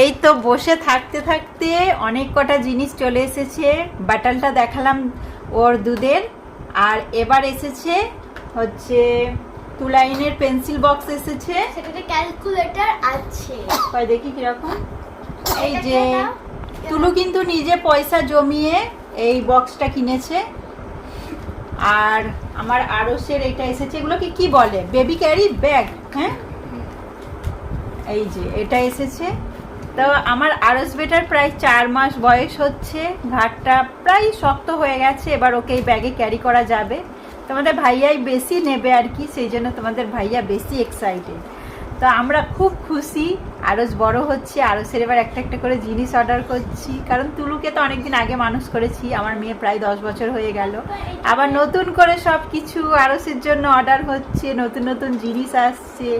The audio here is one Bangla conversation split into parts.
এই তো বসে থাকতে থাকতে অনেক কটা জিনিস চলে এসেছে। বাটালটা দেখালাম ওর দুধের। আর এবার এসেছে হচ্ছে তুলাইনের পেন্সিল বক্স এসেছে। সেটাতে ক্যালকুলেটর আছে। কয় দেখি কীরকম। এই যে তুলু কিন্তু নিজে পয়সা জমিয়ে এই বক্সটা কিনেছে। আর আমার আরসের এটা এসেছে। এগুলোকে কি বলে? বেবি ক্যারি ব্যাগ হ্যাঁ? এই যে এটা এসেছে। তো আমার আরস বেটার প্রায় চার মাস বয়স হচ্ছে। ঘাটটা প্রায় শক্ত হয়ে গেছে, এবার ওকে এই ব্যাগে ক্যারি করা যাবে। তোমাদের ভাইয়াই বেশি নেবে আর কি, সেই জন্য তোমাদের ভাইয়া বেশি এক্সাইটেড তো আমরা খুব খুশি আরস বড় হচ্ছে আরসের এবার একটা একটা করে জিনিস অর্ডার করছি। কারণ তুলুকে তো অনেকদিন আগে মানুষ করেছি, আমার মেয়ে প্রায় দশ বছর হয়ে গেল। আবার নতুন করে সব কিছু আরসের জন্য অর্ডার হচ্ছে, নতুন নতুন জিনিস আসছে।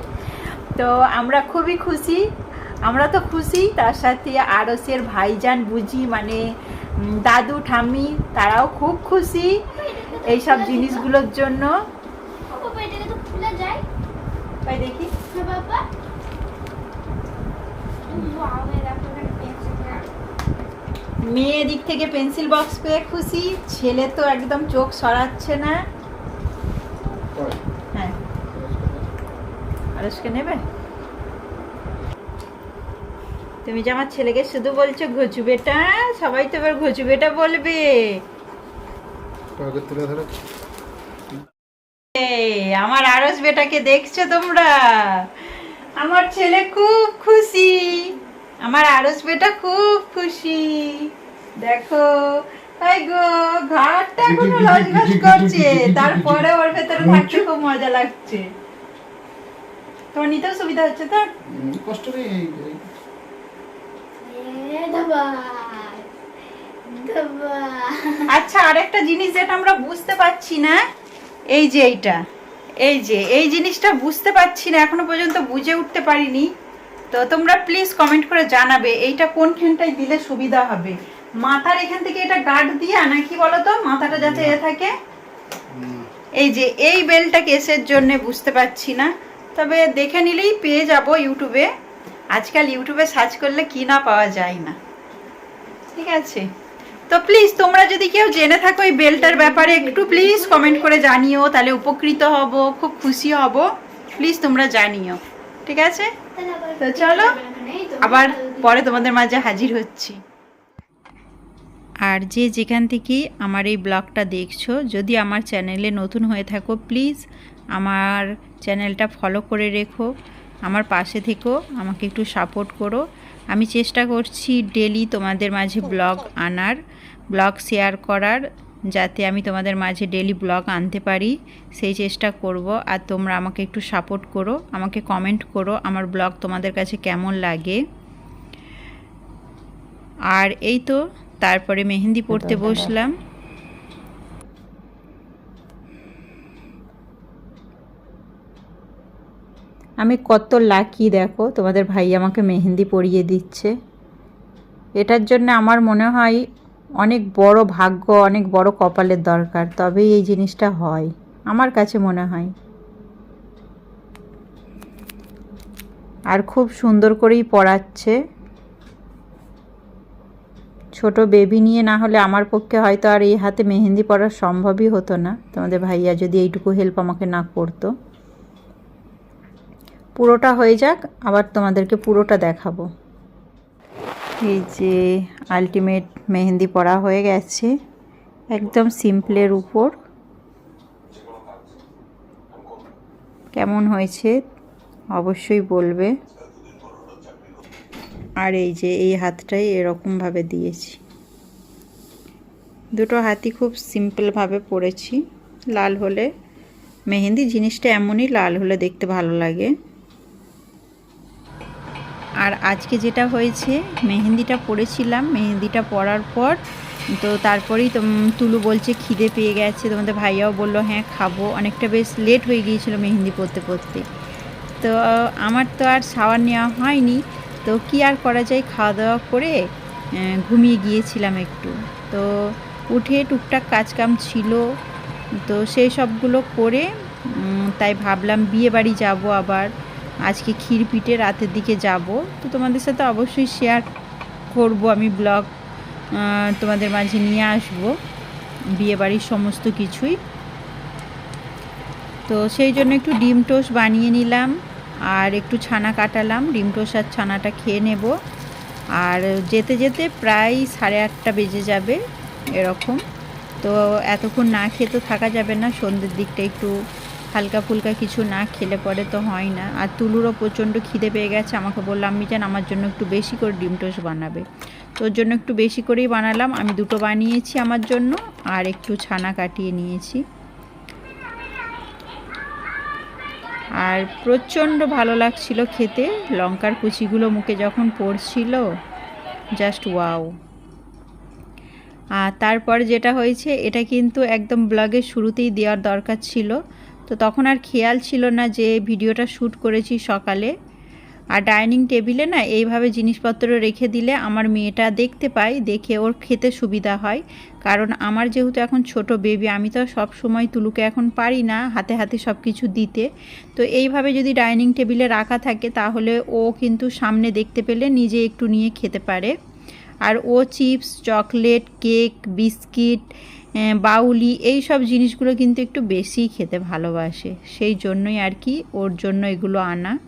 তো আমরা খুবই খুশি আমরা তো খুশি তার সাথে আরসের ভাইজান বুঝি মানে দাদু ঠাম্মি তারাও খুব খুশি এইসব জিনিসগুলোর জন্য। বাবা এটাকে তো খুলে যায়। তাই দেখি। হ্যাঁ মেয়ে দিক থেকে পেন্সিল বক্স পেয়ে খুশি ছেলে তো একদম চোখ সরাচ্ছে না। হ্যাঁ। আরসকে নেবে? তুমি যে আমার ছেলেকে শুধু বলছো ঘুচু বেটা সবাই তো এবার ঘুচু বেটা বলবে আমার আরস বেটাকে দেখছ তোমরা? আমার ছেলে খুব খুশি। আমার আরস বেটা খুব খুশি। দেখো তাই গো ঘাটটা এখনও লজগজ করছে। তারপরে ওর ভেতরে থাকতে খুব মজা লাগছে। তোমার নিতেও সুবিধা হচ্ছে তো? কষ্ট নেই এই- এই- এ দাবা দাবা আচ্ছা আরেকটা জিনিস যেটা আমরা বুঝতে পারছি না, এই যে এইটা, এই যে, এই জিনিসটা বুঝতে পারছি না, এখনও পর্যন্ত বুঝে উঠতে পারিনি। তো তোমরা প্লিজ কমেন্ট করে জানাবে, এইটা কোনখানটায় দিলে সুবিধা হবে? মাথার এখান থেকে এটা গার্ড দিয়া নাকি বলো তো মাথাটা যাতে এ থাকে? এই যে, এই বেলটা কেসের জন্য বুঝতে পারছি না। তবে দেখে নিলেই পেয়ে যাব ইউটিউবে। আজকাল ইউটিউবে সার্চ করলে কি না পাওয়া যায় না। ঠিক আছে। তো প্লিজ তোমরা যদি কেউ জেনে থাকো এই বেলটার ব্যাপারে একটু প্লিজ কমেন্ট করে জানিও তাহলে উপকৃত হব খুব খুশি হব। প্লিজ তোমরা জানিও। ঠিক আছে? তো চলো, আবার পরে তোমাদের মাঝে হাজির হচ্ছি। আর যে যেখান থেকে আমার এই ব্লগটা দেখছ যদি আমার চ্যানেলে নতুন হয়ে থাকো প্লিজ আমার চ্যানেলটা ফলো করে রেখো। আমার পাশে থেকো আমাকে একটু সাপোর্ট করো। আমি চেষ্টা করছি ডেলি তোমাদের মাঝে ব্লগ আনার ব্লগ শেয়ার করার যাতে আমি তোমাদের মাঝে ডেলি ব্লগ আনতে পারি। সেই চেষ্টা করব। আর তোমরা আমাকে একটু সাপোর্ট করো আমাকে কমেন্ট করো আমার ব্লগ তোমাদের কাছে কেমন লাগে। আর এই তো তারপরে মেহেন্দি পড়তে বসলাম। আমি কত লাকি, দেখো। তোমাদের ভাই আমাকে মেহেন্দি পরিয়ে দিচ্ছে। এটার জন্য আমার মনে হয় অনেক বড় ভাগ্য, অনেক বড় কপালের দরকার, তবেই এই জিনিসটা হয়, আমার কাছে মনে হয়। আর খুব সুন্দর করেই পড়াচ্ছে। ছোট বেবি নিয়ে না হলে আমার পক্ষে হয়তো আর এই হাতে মেহেন্দি পরা সম্ভবই হতো না। তোমাদের ভাইয়া যদি এইটুকু হেল্প আমাকে না করতো। পুরোটা হয়ে যাক, আবার তোমাদেরকে পুরোটা দেখাবো। এই যে আলটিমেট মেহেন্দি পরা হয়ে গেছে, একদম সিম্পলের উপর। কেমন হয়েছে? অবশ্যই বলবে। আর এই যে এই হাতটাই এরকমভাবে দিয়েছি। দুটো হাতই খুব সিম্পলভাবে পরেছি। লাল হলে, মেহেন্দি জিনিসটা এমনই লাল হলে দেখতে ভালো লাগে। আর আজকে যেটা হয়েছে, মেহেন্দিটা পরেছিলাম, মেহেন্দিটা পরার পর তো তারপরেই তুলু বলছে খিদে পেয়ে গেছে। তোমাদের ভাইয়াও বলল হ্যাঁ খাব। অনেকটা বেশ লেট হয়ে গিয়েছিল মেহেন্দি পরতে পরতে। তো আমার তো আর শাওয়ার নেওয়া হয়নি। তো কি আর করা যায়? খাওয়া দাওয়া করে ঘুমিয়ে গিয়েছিলাম একটু। তো উঠে টুকটাক কাজকাম ছিল। তো সেই সবগুলো করে তাই ভাবলাম বিয়ে বাড়ি যাব আবার। আজকে ক্ষীর পিঠে রাতের দিকে যাব। তো তোমাদের সাথে অবশ্যই শেয়ার করব আমি ব্লগ তোমাদের মাঝে নিয়ে আসব, বিয়েবাড়ির সমস্ত কিছুই। তো সেই জন্য একটু ডিম টোস্ট বানিয়ে নিলাম, আর একটু ছানা কাটালাম। ডিম টোস্ট আর ছানাটা খেয়ে নেব। আর যেতে যেতে প্রায় সাড়ে আটটা বেজে যাবে এরকম। তো এতক্ষণ না খেয়ে তো থাকা যাবে না, সন্ধ্যের দিকটা একটু হালকা ফুলকা কিছু না খেলে পরে তো হয় না। আর তুলুরও প্রচণ্ড খিদে পেয়ে গেছে। আমাকে বললাম আমি জান, আমার জন্য একটু বেশি করে ডিম টোস্ট বানাবে। তো ওর জন্য একটু বেশি করেই বানালাম। আমি দুটো বানিয়েছি আমার জন্য, আর একটু ছানা কাটিয়ে নিয়েছি। আর প্রচণ্ড ভালো লাগছিল খেতে। লঙ্কার কুচিগুলো মুখে যখন পড়ছিল জাস্ট ওয়াও আর তারপর যেটা হয়েছে, এটা কিন্তু একদম ব্লগের শুরুতেই দেওয়ার দরকার ছিল। তো তখন আর খেয়াল ছিল না যে ভিডিওটা শ্যুট করেছি সকালে। আর ডাইনিং টেবিলে না এইভাবে জিনিসপত্র রেখে দিলে আমার মেয়েটা দেখতে পায়, দেখে ওর খেতে সুবিধা হয়। কারণ আমার যেহেতু এখন ছোট বেবি আমি তো সব সময় তুলুকে এখন পারি না হাতে হাতে সব কিছু দিতে। তো এইভাবে যদি ডাইনিং টেবিলে রাখা থাকে তাহলে ও কিন্তু সামনে দেখতে পেলে নিজে একটু নিয়ে খেতে পারে। আর ও চিপস, চকলেট, কেক, বিস্কিট বাউলি এই সব জিনিসগুলো কিন্তু একটু বেশিই খেতে ভালোবাসে। সেই জন্যই আর কি ওর জন্য এগুলো আনা।